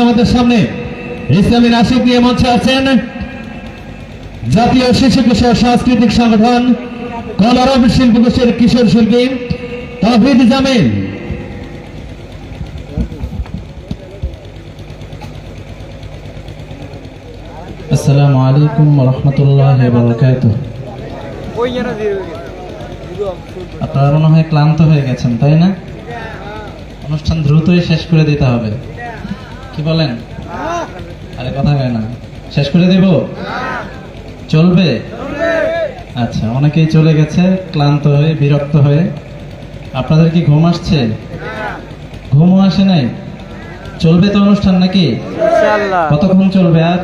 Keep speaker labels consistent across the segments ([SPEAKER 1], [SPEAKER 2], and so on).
[SPEAKER 1] আমাদের সামনে ইসলামী নিয়ে মঞ্চে আছেন জাতীয় শিশু কিশোর সাংস্কৃতিক সংগঠন কিশোর শিল্পী তহিদ
[SPEAKER 2] আসসালামু আলাইকুম রহমতুল্লাহ আপনারা মনে হয় ক্লান্ত হয়ে গেছেন, তাই না? অনুষ্ঠান দ্রুতই শেষ করে দিতে হবে। কি বলেন? আরে কথা হয় না। শেষ করে দেব? চলবে? আচ্ছা অনেকেই চলে গেছে ক্লান্ত হয়ে বিরক্ত হয়ে। আপনাদের কি ঘুম আসছে? ঘুমও আসে নাই। চলবে তো অনুষ্ঠান নাকি? কতক্ষণ চলবে আর?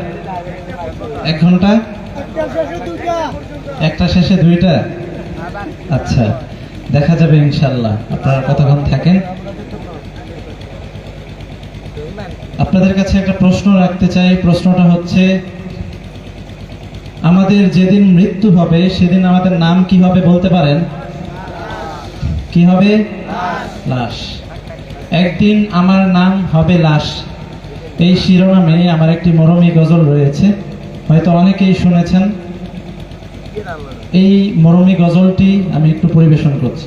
[SPEAKER 2] এক ঘণ্টা? একটা শেষে দুইটা? আচ্ছা দেখা যাবে ইনশাল্লাহ আপনারা কতক্ষণ থাকেন? আপনাদের কাছে একটা প্রশ্ন রাখতে চাই। প্রশ্নটা হচ্ছে, আমাদের যেদিন মৃত্যু হবে, সেদিন আমাদের নাম কি হবে বলতে পারেন? কি হবে? লাশ। একদিন আমার নাম হবে লাশ। এই শিরোনামে আমার একটি মরমী গজল রয়েছে। হয়তো অনেকেই শুনেছেন। এই মরমী গজলটি আমি একটু পরিবেশন করছি।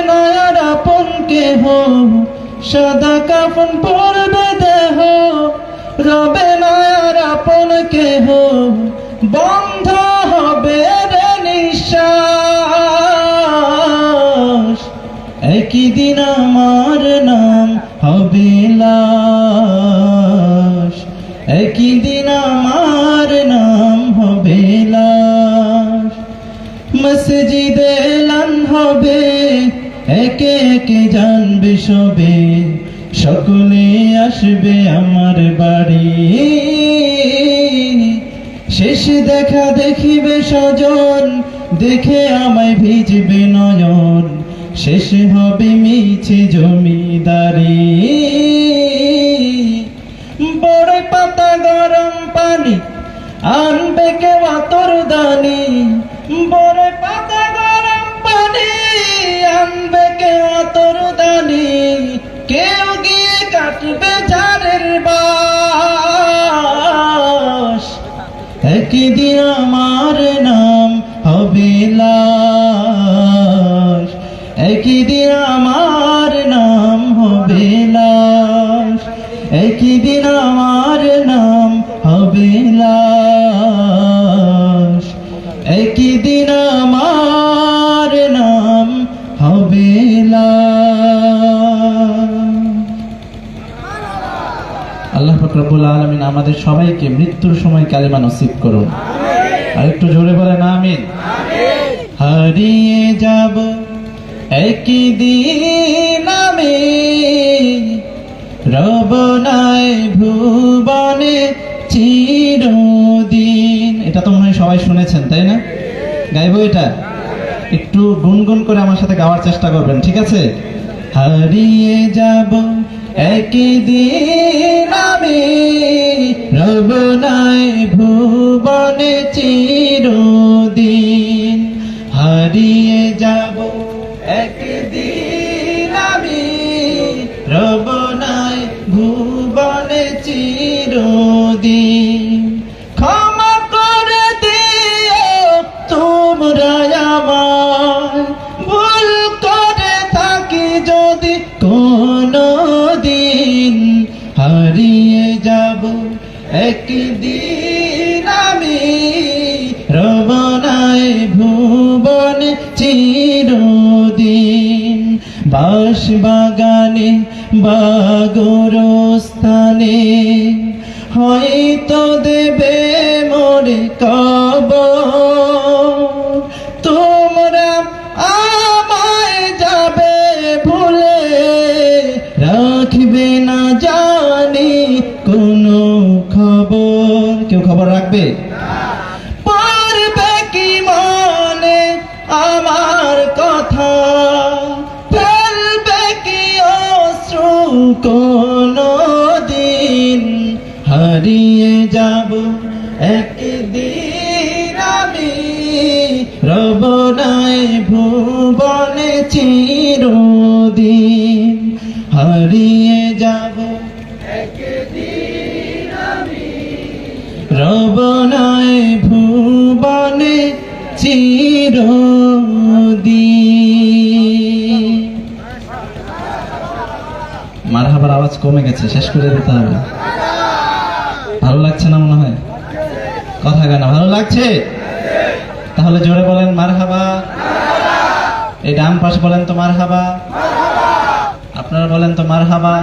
[SPEAKER 2] নয়ার আপন কেহ? সাদা কাফন পড়বে দেহ। রবে নয়ার আপন কেহ? বন্ধ হবে রে নিঃশ্বাস। একই দিন আমার নাম হবে লাশ। একই সবে সকলে আসবে আমার বাড়ি। শেষ দেখা দেখিবে স্বজন, দেখে আমায় ভিজবে নয়ন। শেষ হবে মিছে জমিদারি। বড় পাতা গরম পানি আনবে কে আতর দানি। বড় পাতা আনবে কে আতর দানি। কেউ গিয়ে কাটবে ঝাড়ের বাস। একদিন আমার নাম হবে আল্লাহ ফকরাবুল আলমিন আমাদের সবাইকে মৃত্যুর সময় কালিমা নসিব করুন। আর একটু জোরে বলেন, আমিন। হারিয়ে যাব একই দিন আমি রবনায় ভুবনে চিরদিন। এটা তো মনে হয় সবাই শুনেছেন, তাই না? গাইবো এটা? একটু গুনগুন করে আমার সাথে গাওয়ার চেষ্টা করবেন, ঠিক আছে? হারিয়ে যাব একই দিন রবনায় ভুবনে চিরদিন একদিন আমি রবনায় ভুবন চিরদিন বাস বাগানে বাগরস্থানে হয়তো দেবে মারহাবার আওয়াজ কমে গেছে, শেষ করে দিতে হবে। ভালো লাগছে না মনে হয়? কথা কেন ভালো লাগছে? তাহলে জোরে বলেন, মারহাবা। এই ডান পাশে বলেন তো মারহাবা। আপনারা বলেন তো মারহাবা।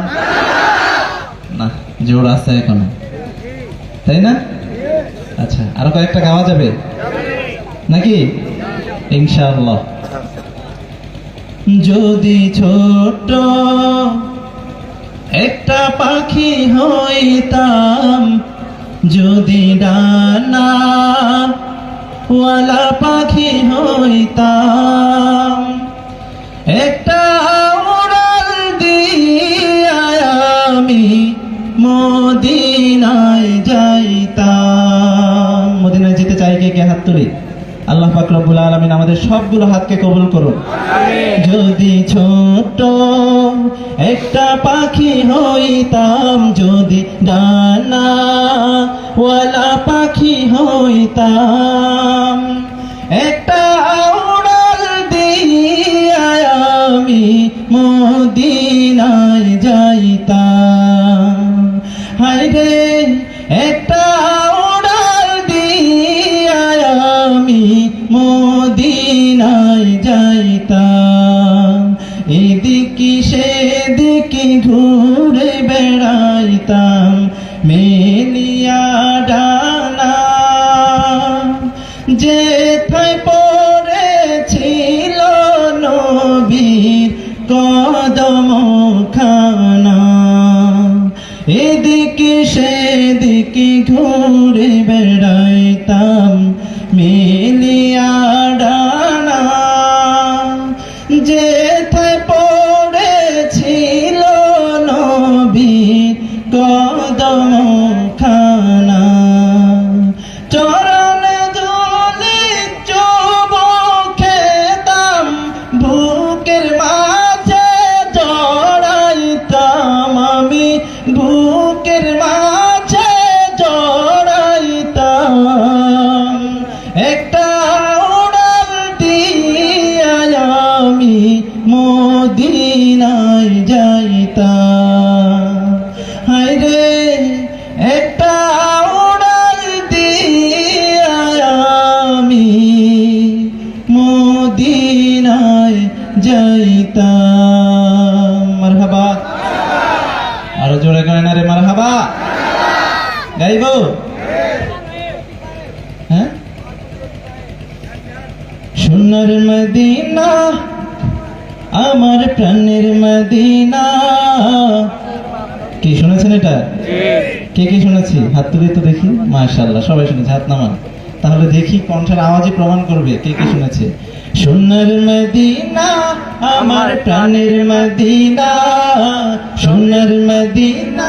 [SPEAKER 2] না, জোর আছে এখনও। তাই না? আচ্ছা আরও কয়েকটা গাওয়া যাবে? নাকি? ইনশাআল্লাহ। যদি ছোট একটা পাখি হইতাম যদি ডানা পাখি হইতাম। একটা রব্বুল আলামিন আমাদের সবগুলো হাতকে কবুল করুন। যদি ছোট একটা পাখি হইতাম যদি ডানা ওয়ালা পাখি হইতাম একটা উড়াল দিয়া আমি মদিনায় কদম খানা এদিকে সেদিকে ঘুরে বুকের মাঝে সোনার মদিনা, আমার প্রাণের মদিনা। কি শুনেছেন এটা? কে কে শুনেছি? হাত তুলে তো দেখি, মাশাআল্লাহ, সবাই শুনেছে, হাত নামান। তাহলে দেখি কণ্ঠের আওয়াজই প্রমাণ করবে কে কে শুনেছে। সোনার মদিনা, আমার প্রাণের মদিনা, সোনার মদিনা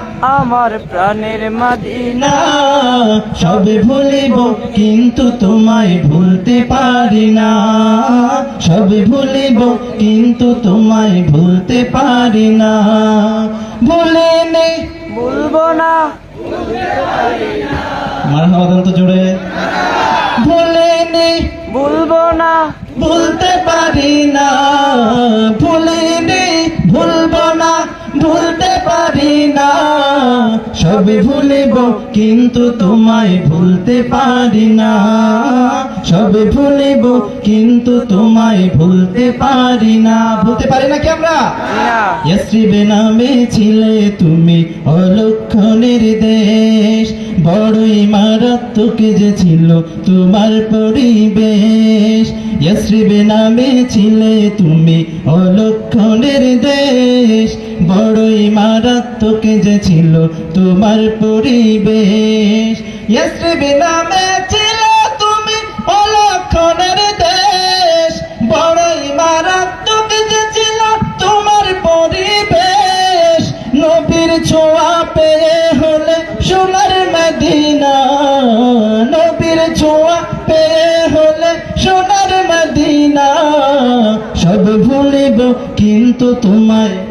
[SPEAKER 3] আমার প্রাণের মাদিনা।
[SPEAKER 2] সব ভুলিব কিন্তু তোমায় ভুলতে পারি না। সব ভুলিব কিন্তু তোমায় ভুলতে পারি না। ভুলে নে।
[SPEAKER 3] ভুলবো না।
[SPEAKER 2] মার হাওয়া তো জোরে। ভুলে নে।
[SPEAKER 3] ভুলবো না।
[SPEAKER 2] ভুলিনি ভুলব কিন্তু তোমায় ভুলতে পারি না। সব ভুলিব কিন্তু তোমায় ভুলতে পারি না। ভুলতে পারি না কি আমরা?
[SPEAKER 3] না।
[SPEAKER 2] ইয়াসরিবে নামে ছিলে তুমি অলক্ষণের দেশ। বড়ই মারাত্মক যে ছিল তোমার পরিবেশ। ইয়াসরিবে নামে ছিলে তুমি অলক্ষণের দেশ। বড়ই মারাত্মক যে ছিল তোমার পরিবেশ। ছিলে তুমি অলক্ষণের দেশ। যে ছিল তোমার পরিবেশ। নবীর ছোঁয়া নবীর ছোঁয়া সোনার সব কিন্তু তোমায়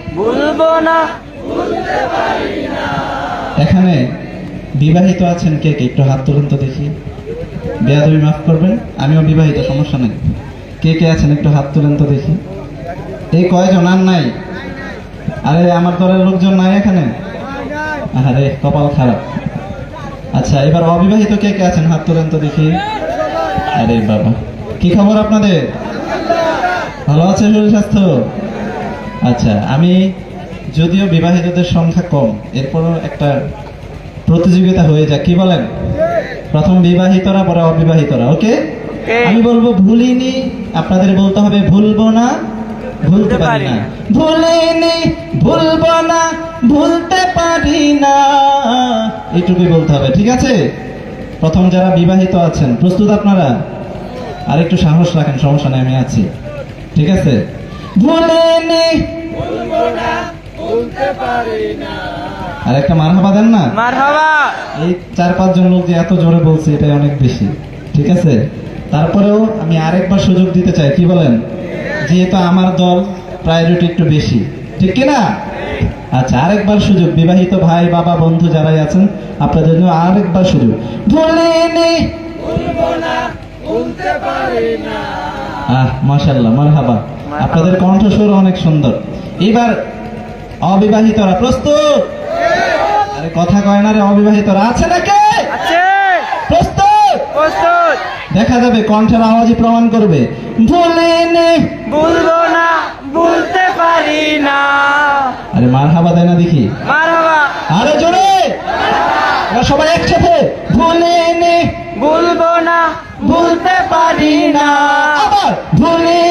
[SPEAKER 2] এখানে বিবাহিত আছেন কে কে? একটু হাত তুলুন তো দেখি। বেয়াদবি মাফ করবেন, আমিও বিবাহিত, সমস্যা নেই। কে কে আছেন? একটু হাত তুলেন তো দেখি। এই কয়জন? আর নাই? আরে, আমার দলের লোকজন নাই এখানে? আরে কপাল খারাপ। আচ্ছা এবার অবিবাহিত কে কে আছেন? হাত তুলেন তো দেখি। আরে বাবা, কি খবর আপনাদের? ভালো আছে শরীর স্বাস্থ্য? আচ্ছা আমি যদিও বিবাহিতদের সংখ্যা কম এরপরও একটা প্রতিযোগিতা হয়ে যায় কি বলেন? প্রথম বিবাহিতরা পরে অবিবাহিতরা ওকে? আমি বলব ভুলিনি আপনাদের বলতে হবে ভুলবো না ভুলতে পারি না। ভুলিনি ভুলবো না ভুলতে পারি না। এইটুকুই বলতে হবে ঠিক আছে? প্রথম যারা বিবাহিত আছেন প্রস্তুত আপনারা? আর একটু সাহস রাখেন সমস্যা নেই আমি আছি। ঠিক আছে? ভুলিনি আর একটা মারহাবা দেন না?
[SPEAKER 3] মারহাবা।
[SPEAKER 2] এই চার পাঁচজন লোক যে এত জোরে বলছে এটাই অনেক বেশি। ঠিক আছে? তারপরেও আমি আরেকবার সুযোগ দিতে চাই কি বলেন? যেহেতু আমার দল প্রায়োরিটি একটু বেশি। ঠিক কি না আচ্ছা আরেকবার সুযোগ। বিবাহিত ভাই বাবা বন্ধু যারাই আছেন আপনাদের জন্য আরেকবার সুযোগ। ভুলিনি আহ মাশাল্লাহ মারহাবা। আপনাদের কণ্ঠস্বর অনেক সুন্দর। এবার অবিবাহিতরা প্রস্তুত। আরে কথা কয় না রে অবিবাহিতরা। আছে নাকি?
[SPEAKER 3] আছে।
[SPEAKER 2] প্রস্তুত?
[SPEAKER 3] প্রস্তুত।
[SPEAKER 2] দেখা যাবে কণ্ঠের আওয়াজই প্রমাণ করবে। ভুলিনি
[SPEAKER 3] ভুলবো না ভুলতে পারি না।
[SPEAKER 2] আরে মার হাবা দেয় না দেখি।
[SPEAKER 3] মারহাবা।
[SPEAKER 2] আরে জোরে। এবার সবাই একসাথে। ভুলিনি
[SPEAKER 3] ভুলবো না ভুলতে পারি না।
[SPEAKER 2] আবার
[SPEAKER 3] না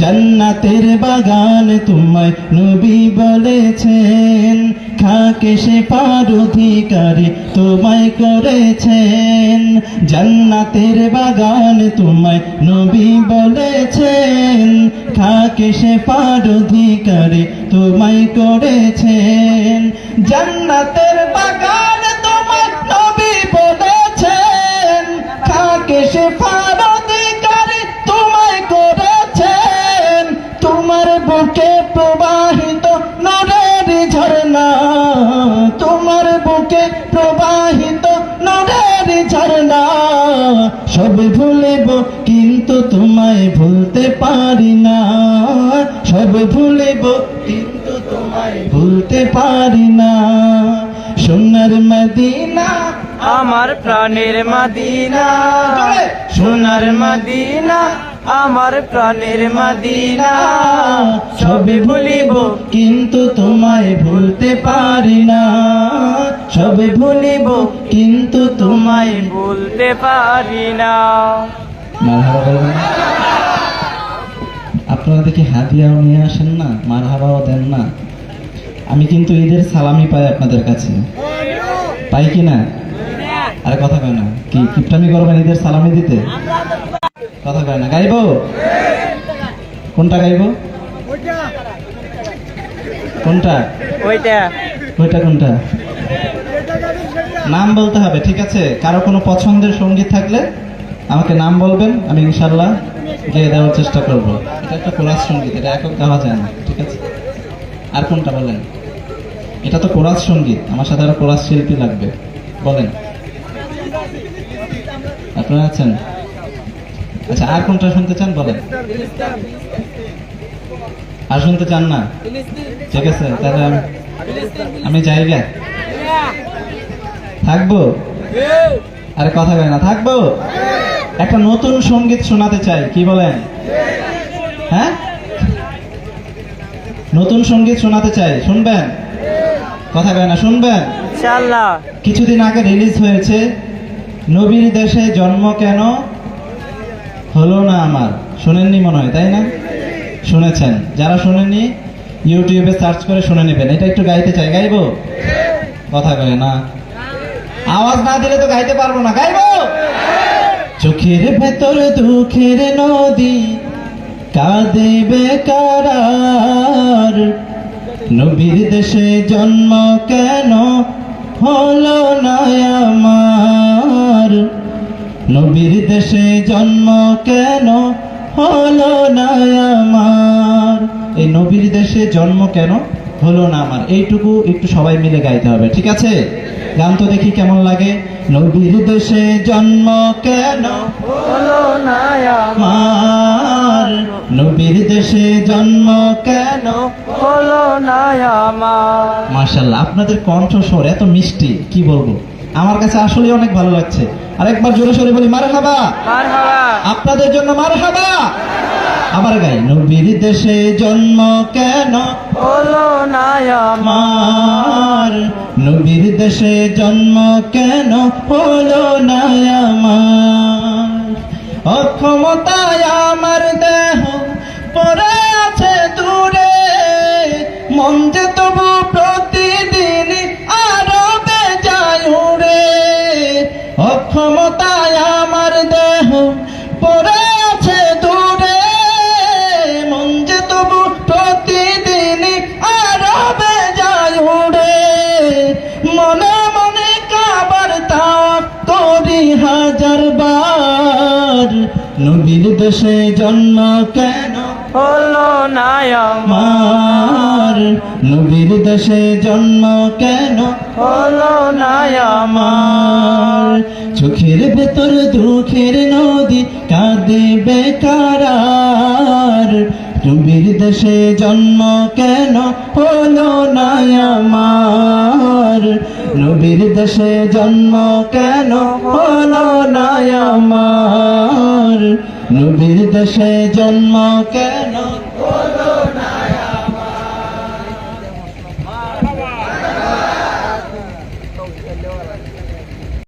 [SPEAKER 2] জান্নাতের বাগান তোমায় নবী বলেছেন, খাকে সে পার অধিকারী তোমায় করেছেন। জান্নাতের বাগান তোমায় নবী বলেছেন, খাকে সে পার অধিকারী তোমায় করেছেন। জান্নাতের বাগান তোমায় নবী বলেছেন, খাকে সে পার ঝর্ণা তোমার বুকে প্রবাহিত নরের ঝর্ণা। সব ভুলিব কিন্তু তোমায় ভুলতে পারি না। সব ভুলিব কিন্তু তোমায় ভুলতে পারি না। সোনার মদিনা
[SPEAKER 3] আমার প্রাণের মাদিনা। সোনার মাদিনা আমার প্রাণের মাদিনা।
[SPEAKER 2] সবে ভুলিব, কিন্তু তোমায় ভুলতে পারি না। সবে ভুলিব, কিন্তু তোমায়
[SPEAKER 3] ভুলতে পারি না?
[SPEAKER 2] আপনারা দেখি হাদিয়াও নিয়ে আসেন না মার মারহাবাও দেন না। আমি কিন্তু ঈদের সালামি পাই আপনাদের কাছে। পাই কি না? আরে কথা কয় না। কি, কিপটামি করবেন ঈদের সালামি দিতে? কথা কয় না গাইবো? কোনটা গাইবো? কোনটা?
[SPEAKER 3] ওইটা।
[SPEAKER 2] ওইটা কোনটা? নাম বলতে হবে ঠিক আছে? কারও কোনো পছন্দের সংগীত থাকলে আমাকে নাম বলবেন আমি ইনশাল্লাহ গিয়ে দেওয়ার চেষ্টা করব। এটা একটা কোরাস সংগীত এটা একক গাওয়া যায় না ঠিক আছে? আর কোনটা বলেন? এটা তো কোরাস সংগীত আমার সাথে আরও কোরাস শিল্পী লাগবে বলেন। আপনারা আছেন? আচ্ছা আর কোনটা শুনতে চান বলেন? আর শুনতে চান না? ঠিক আছে তাহলে আমি- জায়গা থাকব? আরে কথা কয় না থাকব? একটা নতুন সংগীত শোনাতে চাই কি বলেন? হ্যাঁ? নতুন সংগীত শোনাতে চাই শুনবেন? কথা কয় না শুনবেন? কিছুদিন আগে রিলিজ হয়েছে নবীর দেশে জন্ম কেন? হলো না আমার। শোনেননি মনে হয়, তাই না? শুনেছেন। যারা শোনেননি, ইউটিউবে সার্চ করে শুনে নেবেন। এটা একটু গাইতে চাই। গাইবো? কথা কয় না। আওয়াজ না দিলে তো গাইতে পারব না। গাইবো? চোখের ভেতর দুঃখের নদী কাঁদে বেকার নবীর দেশে জন্ম কেন হলো না আমার? নবীর দেশে জন্ম কেন হলো না আমার? এই নবীর দেশে জন্ম কেন হলো না আমার? এইটুকু একটু সবাই মিলে গাইতে হবে, ঠিক আছে? গান তো দেখি কেমন লাগে। নবীর দেশে জন্ম কেন
[SPEAKER 3] হলো না
[SPEAKER 2] আমার? নবীর দেশে জন্ম কেন
[SPEAKER 3] হলো না আমার?
[SPEAKER 2] মার্শাল্লাহ আপনাদের কণ্ঠস্বর এত মিষ্টি, কি বলব? আমার কাছে আসলে অনেক ভালো লাগছে। আরেকবার জোরে সোরে বলি মার হাবা আপনাদের জন্য মার হাবা আবার গাই নবীর দেশে জন্ম কেন?
[SPEAKER 3] হলো না
[SPEAKER 2] আমার। নবীর দেশে জন্ম কেন? হলো না আমার। অক্ষমতায় আমার দেহ দেশে জন্ম কেন?
[SPEAKER 3] হলো না
[SPEAKER 2] আমার নবীর দেশে জন্ম কেন?
[SPEAKER 3] হলো না
[SPEAKER 2] আমার চোখের ভেতর দুঃখের নদী কাঁদে বেকার নবীর দেশে জন্ম কেন? হলো না আমার নবীর দেশে জন্ম কেন? হলো না আমার নবীর দেশে জন্ম কেন?